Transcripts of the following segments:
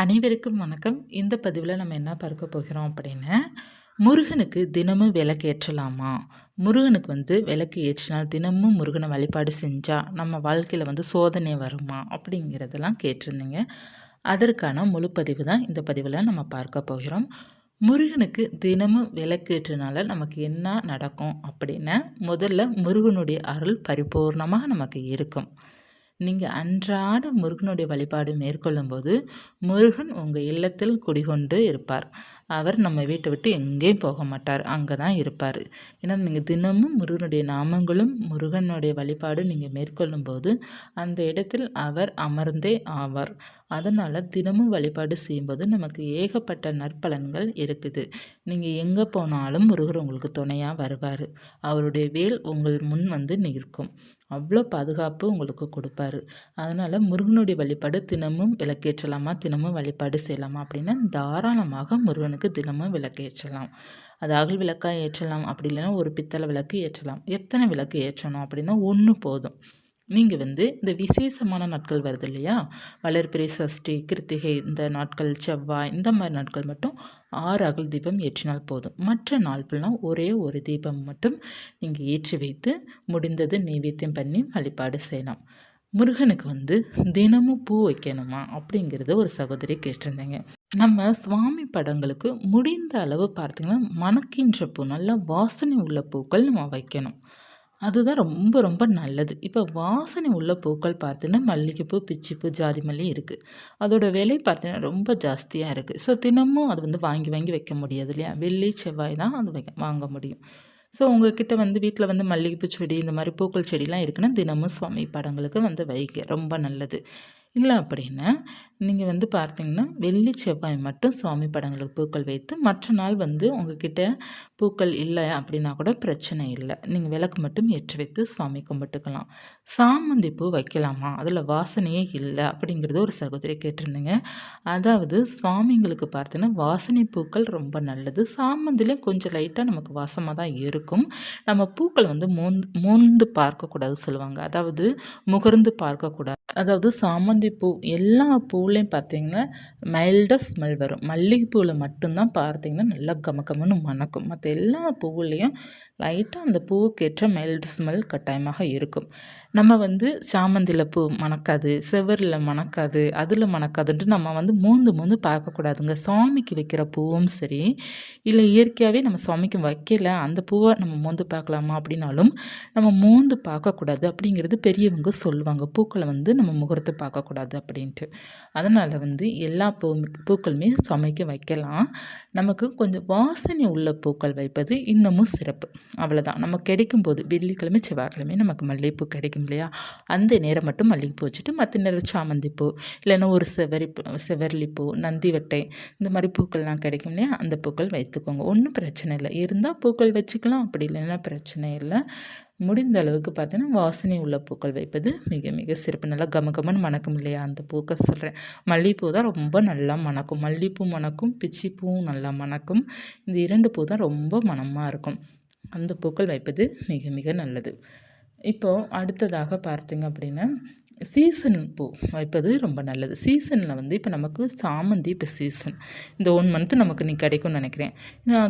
அனைவருக்கும் வணக்கம். இந்த பதிவில் நம்ம என்ன பார்க்க போகிறோம் அப்படின்னா முருகனுக்கு தினமும் விளக்கு ஏற்றலாமா? முருகனுக்கு வந்து விளக்கு ஏற்றினால் தினமும் முருகனை வழிபாடு செஞ்சால் நம்ம வாழ்க்கையில் வந்து சோதனை வருமா? அப்படிங்கிறதெல்லாம் கேட்டிருந்தீங்க. அதற்கான முழு பதிவு தான் இந்த பதிவில் நம்ம பார்க்க போகிறோம். முருகனுக்கு தினமும் விளக்கேற்றனால நமக்கு என்ன நடக்கும் அப்படின்னா முதல்ல முருகனுடைய அருள் பரிபூர்ணமாக நமக்கு இருக்கும். நீங்கள் அன்றாட முருகனுடைய வழிபாடு மேற்கொள்ளும்போது முருகன் உங்கள் இல்லத்தில் குடிகொண்டு இருப்பார். அவர் நம்ம வீட்டை விட்டு எங்கேயும் போக மாட்டார். அங்கே தான் இருப்பார். ஏன்னா நீங்கள் தினமும் முருகனுடைய நாமங்களும் முருகனுடைய வழிபாடு நீங்கள் மேற்கொள்ளும்போது அந்த இடத்தில் அவர் அமர்ந்தே ஆவார். அதனால் தினமும் வழிபாடு செய்யும்போது நமக்கு ஏகப்பட்ட நற்பலன்கள் இருக்குது. நீங்கள் எங்கே போனாலும் முருகர் உங்களுக்கு துணையாக வருவார். அவருடைய வேல் உங்கள் முன் வந்து நிற்கும். அவ்வளோ பாதுகாப்பு உங்களுக்கு கொடுப்பாரு. அதனால் முருகனுடைய வழிபாடு தினமும் விளக்கேற்றலாமா? தினமும் வழிபாடு செய்யலாமா? அப்படின்னா தாராளமாக முருகனுக்கு தினமும் விளக்கேற்றலாம். அது அகல் விளக்காக ஏற்றலாம். அப்படி இல்லைன்னா ஒரு பித்தளை விளக்கு ஏற்றலாம். எத்தனை விளக்கு ஏற்றணும் அப்படின்னா ஒன்று போதும். நீங்கள் வந்து இந்த விசேஷமான நாட்கள் வருது இல்லையா? வளர்பிறை சஷ்டி கிருத்திகை இந்த நாட்கள் செவ்வாய் இந்த மாதிரி நாட்கள் மட்டும் ஆறு அகல் தீபம் ஏற்றினால் போதும். மற்ற நாள் ஃபுல்லாக ஒரே ஒரு தீபம் மட்டும் நீங்கள் ஏற்றி வைத்து முடிந்தது நைவேத்தியம் பண்ணி வழிபாடு செய்யலாம். முருகனுக்கு வந்து தினமும் பூ வைக்கணுமா? அப்படிங்கிறத ஒரு சகோதரி கேட்டிருந்தேங்க. நம்ம சுவாமி படங்களுக்கு முடிந்த அளவு பார்த்திங்கன்னா மணக்கின்ற பூ நல்லா வாசனை உள்ள பூக்கள் நம்ம வைக்கணும். அதுதான் ரொம்ப ரொம்ப நல்லது. இப்போ வாசனை உள்ள பூக்கள் பார்த்தீங்கன்னா மல்லிகைப்பூ பிச்சிப்பூ ஜாதி மல்லி இருக்குது அதோடய விலை பார்த்தீங்கன்னா ரொம்ப ஜாஸ்தியாக இருக்குது ஸோ தினமும் அது வந்து வாங்கி வாங்கி வைக்க முடியாது இல்லையா? வெள்ளி செவ்வாய் தான் அது வைக்க வாங்க முடியும். ஸோ உங்ககிட்ட வந்து வீட்டில் வந்து மல்லிகைப்பூ செடி இந்த மாதிரி பூக்கள் செடிலாம் இருக்குன்னா தினமும் சுவாமி படங்களுக்கு வந்து வைக்க ரொம்ப நல்லது. இல்லை அப்படின்னா நீங்கள் வந்து பார்த்தீங்கன்னா வெள்ளி செவ்வாய் மட்டும் சுவாமி படங்களுக்கு பூக்கள் வைத்து மற்ற நாள் வந்து உங்ககிட்ட பூக்கள் இல்லை அப்படின்னா கூட பிரச்சனை இல்லை. நீங்கள் விளக்கு மட்டும் ஏற்றி வைத்து சுவாமி கும்பிட்டுக்கலாம். சாமந்தி பூ வைக்கலாமா? அதில் வாசனையே இல்லை அப்படிங்கிறது ஒரு சகோதரி கேட்டிருந்தீங்க. அதாவது சுவாமிங்களுக்கு பார்த்தீங்கன்னா வாசனை பூக்கள் ரொம்ப நல்லது. சாமந்திலையும் கொஞ்சம் லைட்டாக நமக்கு வாசமாக தான் இருக்கும். நம்ம பூக்கள் வந்து மூந்து மோந்து பார்க்கக்கூடாது சொல்லுவாங்க. அதாவது முகர்ந்து பார்க்கக்கூடாது. அதாவது சாமந்தி பூ எல்லா பூவுலேயும் பார்த்தீங்கன்னா மைல்டாக ஸ்மெல் வரும். மல்லிகைப்பூவில் மட்டும்தான் பார்த்தீங்கன்னா நல்லா கமகமன்னு மணக்கும். மற்ற எல்லா பூவுலேயும் லைட்டாக அந்த பூவுக்கேற்ற மைல்டு ஸ்மெல் கட்டாயமாக இருக்கும். நம்ம வந்து சாமந்தியில் பூ மணக்காது செவரில் மணக்காது அதில் மணக்காதுன்ட்டு நம்ம வந்து மூந்து மூந்து பார்க்கக்கூடாதுங்க. சாமிக்கு வைக்கிற பூவும் சரி இல்லை இயற்கையாகவே நம்ம சாமிக்கு வைக்கல அந்த பூவை நம்ம மோந்து பார்க்கலாமா அப்படின்னாலும் நம்ம மோந்து பார்க்கக்கூடாது அப்படிங்கிறது பெரியவங்க சொல்லுவாங்க. பூக்களை வந்து நம்ம முகூர்த்து பார்க்கக்கூடாது அப்படின்ட்டு. அதனால் வந்து எல்லா பூ பூக்களுமே சுமைக்கு வைக்கலாம். நமக்கு கொஞ்சம் வாசனை உள்ள பூக்கள் வைப்பது இன்னமும் சிறப்பு. அவ்வளோதான் நம்ம கிடைக்கும் போது வெள்ளிக்கிழமை செவ்வாய்க்கிழமை நமக்கு மல்லிகைப்பூ கிடைக்கும் இல்லையா? அந்த நேரம் மட்டும் மல்லிகைப்பூ வச்சுட்டு மற்ற நேரம் சாமந்தி பூ இல்லைன்னா ஒரு செவரி செவர்லி பூ நந்தி வட்டை இந்த மாதிரி பூக்கள்லாம் கிடைக்கும் இல்லையா? அந்த பூக்கள் வைத்துக்கோங்க. ஒன்றும் பிரச்சனை இல்லை. இருந்தால் பூக்கள் வச்சுக்கலாம். அப்படி இல்லைன்னா பிரச்சனை இல்லை. முடிந்த அளவுக்கு பார்த்தீங்கன்னா வாசனை உள்ள பூக்கள் வைப்பது மிக மிக சிறப்பு. நல்லா கம கமன்னு மணக்கும் இல்லையா? அந்த பூக்கள் சொல்கிறேன் மல்லிகைப்பூ தான் ரொம்ப நல்லா மணக்கும். மல்லிகைப்பூ மணக்கும் பிச்சிப்பூவும் நல்லா மணக்கும். இந்த இரண்டு பூ தான் ரொம்ப மணமாக இருக்கும். அந்த பூக்கள் வைப்பது மிக மிக நல்லது. இப்போது அடுத்ததாக பார்த்தீங்க அப்படின்னா சீசன் பூ. வைப்பது ரொம்ப நல்லது. சீசனில் வந்து இப்போ நமக்கு சாமந்தி இப்போ சீசன் இந்த ஒன் மந்த்து நமக்கு நீ கிடைக்கும்னு நினைக்கிறேன்.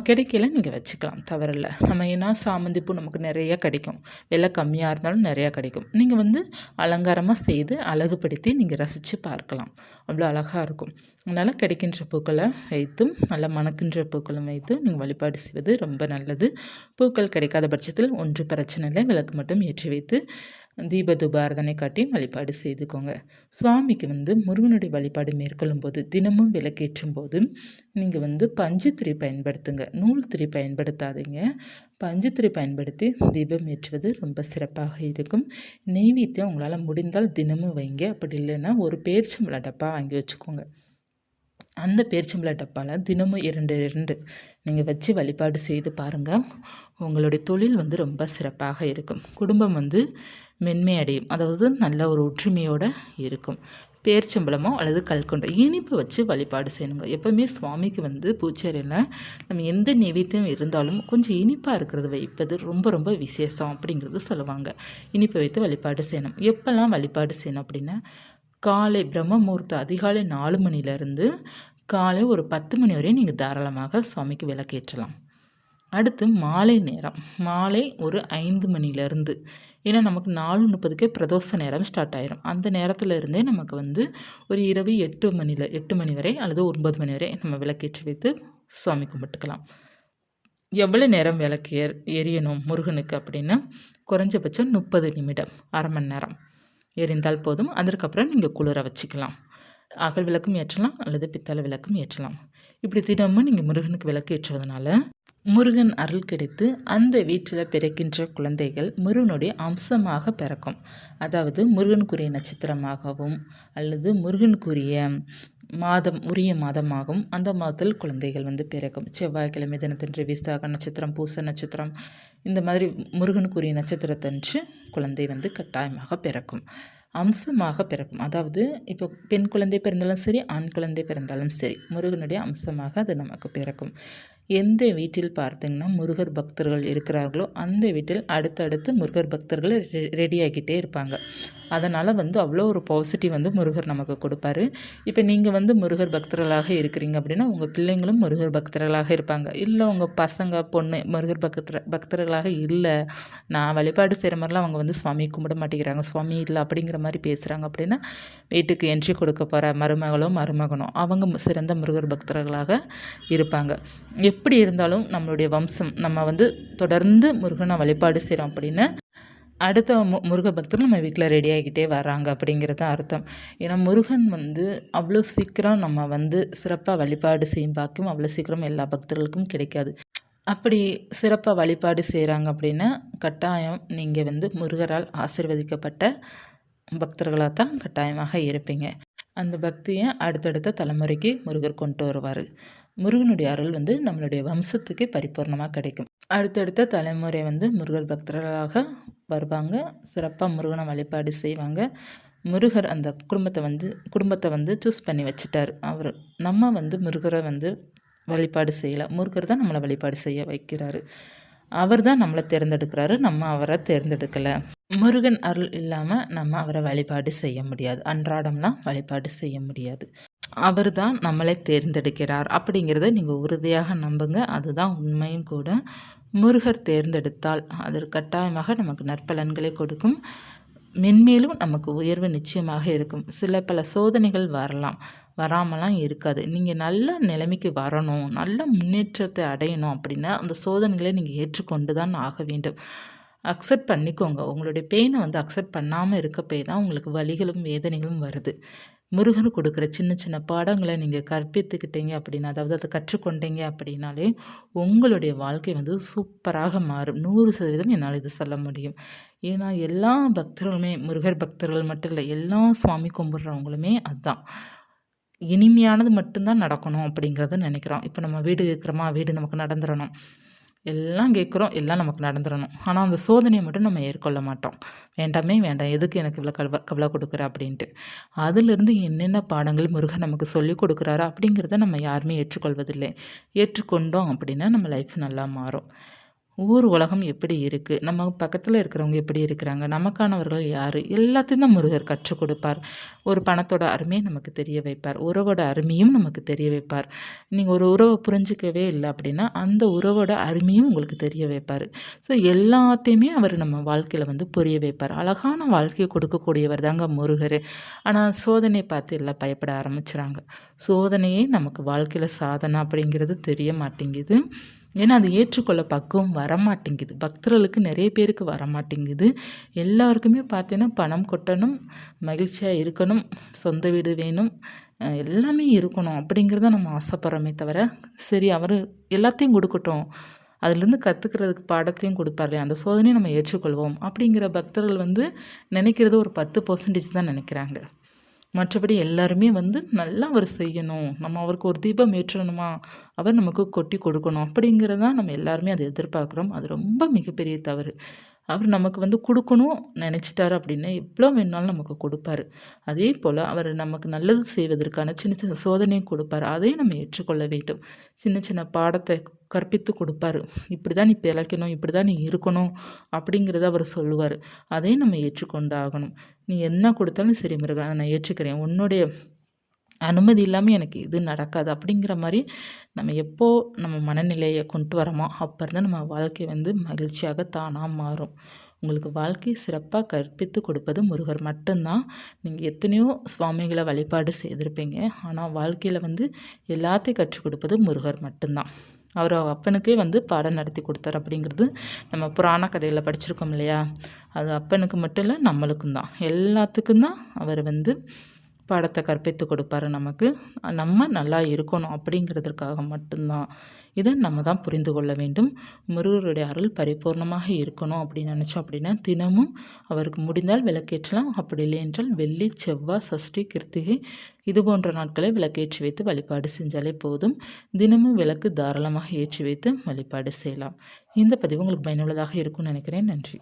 கிடைக்கல நீங்கள் வச்சுக்கலாம். தவறில்லை. நம்ம ஏன்னா சாமந்தி பூ நமக்கு நிறைய கிடைக்கும். விலை கம்மியாக இருந்தாலும் நிறையா கிடைக்கும். நீங்கள் வந்து அலங்காரமாக செய்து அழகுபடுத்தி நீங்கள் ரசித்து பார்க்கலாம். அவ்வளோ அழகாக இருக்கும். அதனால் கிடைக்கின்ற பூக்களை வைத்தும் நல்லா மணக்கின்ற பூக்களும் வைத்து நீங்கள் வழிபாடு செய்வது ரொம்ப நல்லது. பூக்கள் கிடைக்காத பட்சத்தில் ஒன்று பிரச்சனை இல்லை. விளக்கு மட்டும் ஏற்றி வைத்து தீப துபாரதனை காட்டி வழிபாடு செய்துக்கோங்க. சுவாமிக்கு வந்து முருகனுடைய வழிபாடு மேற்கொள்ளும் போது தினமும் விளக்கேற்றும் போது நீங்கள் வந்து பஞ்சுத்திரி பயன்படுத்துங்க. நூல் திரி பயன்படுத்தாதீங்க. பஞ்சுத்திரி பயன்படுத்தி தீபம் ஏற்றுவது ரொம்ப சிறப்பாக இருக்கும். நெய்வேத்தியம் உங்களால் முடிந்தால் தினமும் வைங்க. அப்படி இல்லைன்னா ஒரு பேரிச்சம்பள டப்பா வாங்கி வச்சுக்கோங்க. அந்த பேரிச்சம்பள டப்பாவில் தினமும் இரண்டு இரண்டு. நீங்கள் வச்சு வழிபாடு செய்து பாருங்கள் உங்களுடைய தொழில் வந்து ரொம்ப சிறப்பாக இருக்கும். குடும்பம் வந்து மென்மை அடையும் அதாவது நல்ல ஒரு ஒற்றுமையோடு இருக்கும். பேர்ச்சம்பளமோ அல்லது கல்கொண்டோ இனிப்பு வச்சு வழிபாடு செய்யணுங்க. எப்போவுமே சுவாமிக்கு வந்து பூச்சேரியில் நம்ம எந்த நைவேத்தியம் இருந்தாலும் கொஞ்சம் இனிப்பாக இருக்கிறது வைப்பது ரொம்ப ரொம்ப விசேஷம் அப்படிங்கிறது சொல்லுவாங்க. இனிப்பை வைத்து வழிபாடு செய்யணும். எப்போல்லாம் வழிபாடு செய்யணும் அப்படின்னா காலை பிரம்ம முகூர்த்த அதிகாலை நாலு மணிலேருந்து காலை ஒரு பத்து மணி வரையும் நீங்கள் தாராளமாக சுவாமிக்கு விளக்கேற்றலாம். அடுத்து மாலை நேரம். மாலை ஒரு ஐந்து மணிலேருந்து ஏன்னா நமக்கு நாலு முப்பதுக்கே பிரதோஷ நேரம் ஸ்டார்ட் ஆயிரும். அந்த நேரத்தில் இருந்தே நமக்கு வந்து ஒரு இரவு எட்டு மணியில் எட்டு மணி வரை அல்லது ஒன்பது மணி வரை நம்ம விளக்கேற்றி வைத்து சுவாமி கும்பிட்டுக்கலாம். எவ்வளோ நேரம் விளக்கு எர் எரியணும் முருகனுக்கு அப்படின்னா குறைஞ்சபட்சம் முப்பது நிமிடம் அரை மணி நேரம். எரிந்தால் போதும். அதற்கப்புறம் நீங்கள் குளிர வச்சுக்கலாம். அகல் விளக்கும் ஏற்றலாம் அல்லது பித்தளை விளக்கும் ஏற்றலாம். இப்படி தினமும் நீங்கள் முருகனுக்கு விளக்கு ஏற்றுவதனால முருகன் அருள் கிடைத்து அந்த வீட்டில் பிறக்கின்ற குழந்தைகள் முருகனுடைய அம்சமாக பிறக்கும். அதாவது முருகனுக்குரிய நட்சத்திரமாகவும் அல்லது முருகனுக்குரிய மாதம் உரிய மாதமாகும். அந்த மாதத்தில் குழந்தைகள் வந்து பிறக்கும். செவ்வாய்க்கிழமை தினத்தன்று விசாக நட்சத்திரம் பூச நட்சத்திரம் இந்த மாதிரி முருகனுக்குரிய நட்சத்திரத்தன்று குழந்தை வந்து கட்டாயமாக பிறக்கும். அம்சமாக பிறக்கும். அதாவது இப்போ பெண் குழந்தை பிறந்தாலும் சரி ஆண் குழந்தை பிறந்தாலும் சரி முருகனுடைய அம்சமாக அது நமக்கு பிறக்கும். எந்த வீட்டில் பார்த்தீங்கன்னா முருகர் பக்தர்கள் இருக்கிறார்களோ அந்த வீட்டில் அடுத்தடுத்து முருகர் பக்தர்கள் ரெ ரெடியாகிட்டே இருப்பாங்க. அதனால் வந்து அவ்வளோ ஒரு பாசிட்டிவ் வந்து முருகர் நமக்கு கொடுப்பாரு. இப்போ நீங்கள் வந்து முருகர் பக்தர்களாக இருக்கிறீங்க அப்படின்னா உங்கள் பிள்ளைங்களும் முருகர் பக்தர்களாக இருப்பாங்க. இல்லை உங்கள் பசங்க பொண்ணு முருகர் பக்தர் பக்தர்களாக இல்லை நான் வழிபாடு செய்கிற மாதிரிலாம் அவங்க வந்து சுவாமி கும்பிட மாட்டேங்கிறாங்க. சுவாமி இல்லை அப்படிங்கிற மாதிரி பேசுகிறாங்க அப்படின்னா வீட்டுக்கு என்ட்ரி கொடுக்க போகிற மருமகளும் மருமகனோ அவங்க சிறந்த முருகர் பக்தர்களாக இருப்பாங்க. எப்படி இருந்தாலும் நம்மளுடைய வம்சம் நம்ம வந்து தொடர்ந்து முருகனை வழிபாடு செய்கிறோம் அப்படின்னு அடுத்த மு முருக பக்தர் நம்ம வீட்டில் ரெடி ஆகிக்கிட்டே வராங்க அப்படிங்கிறது அர்த்தம். ஏன்னா முருகன் வந்து அவ்வளோ சீக்கிரம் நம்ம வந்து சிறப்பாக வழிபாடு செய்யும் பாக்கியம் அவ்வளோ சீக்கிரம் எல்லா பக்தர்களுக்கும் கிடைக்காது. அப்படி சிறப்பாக வழிபாடு செய்கிறாங்க அப்படின்னா கட்டாயம் நீங்கள் வந்து முருகரால் ஆசிர்வதிக்கப்பட்ட பக்தர்களாக தான் கட்டாயமாக இருப்பீங்க. அந்த பக்தியை அடுத்தடுத்த தலைமுறைக்கு முருகர் கொண்டு வருவார். முருகனுடைய அருள் வந்து நம்மளுடைய வம்சத்துக்கே பரிபூர்ணமாக கிடைக்கும். அடுத்தடுத்த தலைமுறை வந்து முருகர் பக்தர்களாக வருவாங்க. சிறப்பாக முருகனை வழிபாடு செய்வாங்க. முருகர் அந்த குடும்பத்தை வந்து குடும்பத்தை வந்து சூஸ் பண்ணி வச்சுட்டார். அவர் நம்ம வந்து முருகரை வந்து வழிபாடு செய்யலை. முருகர் தான் நம்மளை வழிபாடு செய்ய வைக்கிறாரு. அவர் தான் நம்மளை தேர்ந்தெடுக்கிறாரு. நம்ம அவரை தேர்ந்தெடுக்கலை. முருகன் அருள் இல்லாமல் நம்ம அவரை வழிபாடு செய்ய முடியாது. அன்றாடம்லாம் வழிபாடு செய்ய முடியாது. அவர் தான் நம்மளை தேர்ந்தெடுக்கிறார். அப்படிங்கிறத நீங்கள் உறுதியாக நம்புங்க. அதுதான் உண்மையும் கூட. முருகர் தேர்ந்தெடுத்தால் அது கட்டாயமாக நமக்கு நற்பலன்களை கொடுக்கும். மென்மேலும் நமக்கு உயர்வு நிச்சயமாக இருக்கும். சில பல சோதனைகள் வரலாம். வராமலாம் இருக்காது. நீங்கள் நல்ல நிலைமைக்கு வரணும். நல்ல முன்னேற்றத்தை அடையணும் அப்படின்னா அந்த சோதனைகளை நீங்கள் ஏற்றுக்கொண்டு தான் ஆக வேண்டும். அக்செப்ட் பண்ணிக்கோங்க. உங்களுடைய பெயினை வந்து அக்செப்ட் பண்ணாமல் இருக்க போய் தான் உங்களுக்கு வலிகளும் வேதனைகளும் வருது. முருகன் கொடுக்குற சின்ன சின்ன பாடங்களை நீங்கள் கற்பித்துக்கிட்டீங்க அப்படின்னா அதாவது அதை கற்றுக்கொண்டீங்க அப்படின்னாலே உங்களுடைய வாழ்க்கை வந்து சூப்பராக மாறும். நூறு சதவீதம் என்னால் இது சொல்ல முடியும். ஏன்னா எல்லா பக்தர்களுமே முருகர் பக்தர்கள் மட்டும் இல்லை எல்லா சுவாமி கும்பிட்றவங்களுமே அதுதான் இனிமையானது மட்டும்தான் நடக்கணும் அப்படிங்கிறத நினைக்கிறோம். இப்போ நம்ம வீடு இருக்கிறோமா வீடு நமக்கு நடந்துடணும். எல்லாம் கேட்குறோம் எல்லாம் நமக்கு நடந்துடணும். ஆனால் அந்த சோதனையை மட்டும் நம்ம ஏற்கொள்ள மாட்டோம். வேண்டாமே வேண்டாம் எதுக்கு எனக்கு இவ்வளோ கவலை கவலை கொடுக்குற அப்படின்ட்டு. அதிலிருந்து என்னென்ன பாடங்கள் முருகன் நமக்கு சொல்லி கொடுக்குறாரு அப்படிங்கிறத நம்ம யாருமே ஏற்றுக்கொள்வதில்லை. ஏற்றுக்கொண்டோம் அப்படின்னா நம்ம லைஃப் நல்லா மாறும். ஊர் உலகம் எப்படி இருக்குது நம்ம பக்கத்தில் இருக்கிறவங்க எப்படி இருக்கிறாங்க? நமக்கானவர்கள் யார்? எல்லாத்தையும் தான் முருகர் கற்றுக் கொடுப்பார். ஒரு பணத்தோட அருமையை நமக்கு தெரிய வைப்பார். உறவோட அருமையும் நமக்கு தெரிய வைப்பார். நீங்கள் ஒரு உறவை புரிஞ்சிக்கவே இல்லை அப்படின்னா அந்த உறவோட அருமையும் உங்களுக்கு தெரிய வைப்பார். ஸோ எல்லாத்தையுமே அவர் நம்ம வாழ்க்கையில் வந்து புரிய வைப்பார். அழகான வாழ்க்கையை கொடுக்கக்கூடியவர் தாங்க முருகர். ஆனால் சோதனை பார்த்து எல்லாம் பயப்பட ஆரம்பிச்சுறாங்க. சோதனையே நமக்கு வாழ்க்கையில் சாதனை அப்படிங்கிறது தெரிய மாட்டேங்குது. ஏன்னா அது ஏற்றுக்கொள்ள பக்குவம் வரமாட்டேங்குது. பக்தர்களுக்கு நிறைய பேருக்கு வரமாட்டேங்குது. எல்லாருக்குமே பார்த்தீங்கன்னா பணம் கொட்டணும் மகிழ்ச்சியாக இருக்கணும் சொந்த வீடு வேணும் எல்லாமே இருக்கணும் அப்படிங்கிறத நம்ம ஆசைப்படுறோமே தவிர சரி அவர் எல்லாத்தையும் கொடுக்கட்டும். அதுலேருந்து கற்றுக்கிறதுக்கு பாடத்தையும் கொடுப்பார் அந்த சோதனையை நம்ம ஏற்றுக்கொள்வோம். அப்படிங்கிற பக்தர்கள் வந்து நினைக்கிறது ஒரு பத்து பர்சன்டேஜ் தான் நினைக்கிறாங்க. மற்றபடி எல்லாருமே வந்து நல்லா அவர் செய்யணும். நம்ம அவருக்கு ஒரு தீபம் ஏற்றணுமா? அவர் நமக்கு கொட்டி கொடுக்கணும். அப்படிங்கிறதான் நம்ம எல்லாருமே அதை எதிர்பார்க்குறோம். அது ரொம்ப மிகப்பெரிய தவறு. அவர் நமக்கு வந்து கொடுக்கணும் நினச்சிட்டார் அப்படின்னா எவ்வளோ வேணாலும் நமக்கு கொடுப்பாரு. அதே போல் அவர் நமக்கு நல்லது செய்வதற்கான சின்ன சின்ன சோதனையும் கொடுப்பார். அதையும் நம்ம ஏற்றுக்கொள்ள வேண்டும். சின்ன சின்ன பாடத்தை கற்பித்து கொடுப்பாரு. இப்படி தான் நீ பிழைக்கணும் இப்படி தான் நீ இருக்கணும் அப்படிங்கிறத அவர் சொல்லுவார். அதையும் நம்ம ஏற்றுக்கொண்டு ஆகணும் நீ என்ன கொடுத்தாலும் சரி முருகா நான் ஏற்றுக்கிறேன். உன்னுடைய அனுமதி இல்லாமல் எனக்கு இது நடக்காது அப்படிங்கிற மாதிரி நம்ம எப்போ நம்ம மனநிலையை கொண்டு வரோமோ அப்போ இருந்தால் நம்ம வாழ்க்கை வந்து மகிழ்ச்சியாக தானாக மாறும். உங்களுக்கு வாழ்க்கை சிறப்பாக கற்பித்து கொடுப்பது முருகர் மட்டும்தான். நீங்கள் எத்தனையோ சுவாமிகளை வழிபாடு செய்திருப்பீங்க. ஆனால் வாழ்க்கையில் வந்து எல்லாத்தையும் கற்றுக் கொடுப்பது முருகர் மட்டும்தான். அவர் அப்பனுக்கே வந்து பாடம் நடத்தி கொடுத்தார் அப்படிங்கிறது நம்ம புராண கதையில் படிச்சிருக்கோம் இல்லையா? அது அப்பனுக்கு மட்டும் இல்லை நம்மளுக்கும் தான். எல்லாத்துக்கும் தான் அவர் வந்து பாடத்தை கற்பித்து கொடுப்பாரு நமக்கு. நம்ம நல்லா இருக்கணும் அப்படிங்கிறதுக்காக மட்டும்தான். இதை நம்ம தான் புரிந்து கொள்ள வேண்டும். முருகருடைய அருள் பரிபூர்ணமாக இருக்கணும் அப்படின்னு நினச்சோம் அப்படின்னா தினமும் அவருக்கு முடிந்தால் விளக்கேற்றலாம். அப்படி இல்லை என்றால் வெள்ளி செவ்வாய் சஷ்டி கிருத்திகை இது போன்ற நாட்களை விளக்கேற்றி வைத்து வழிபாடு செஞ்சாலே போதும். தினமும் விளக்கு தாராளமாக ஏற்றி வைத்து வழிபாடு செய்யலாம். இந்த பதிவு உங்களுக்கு பயனுள்ளதாக இருக்கும்னு நினைக்கிறேன். நன்றி.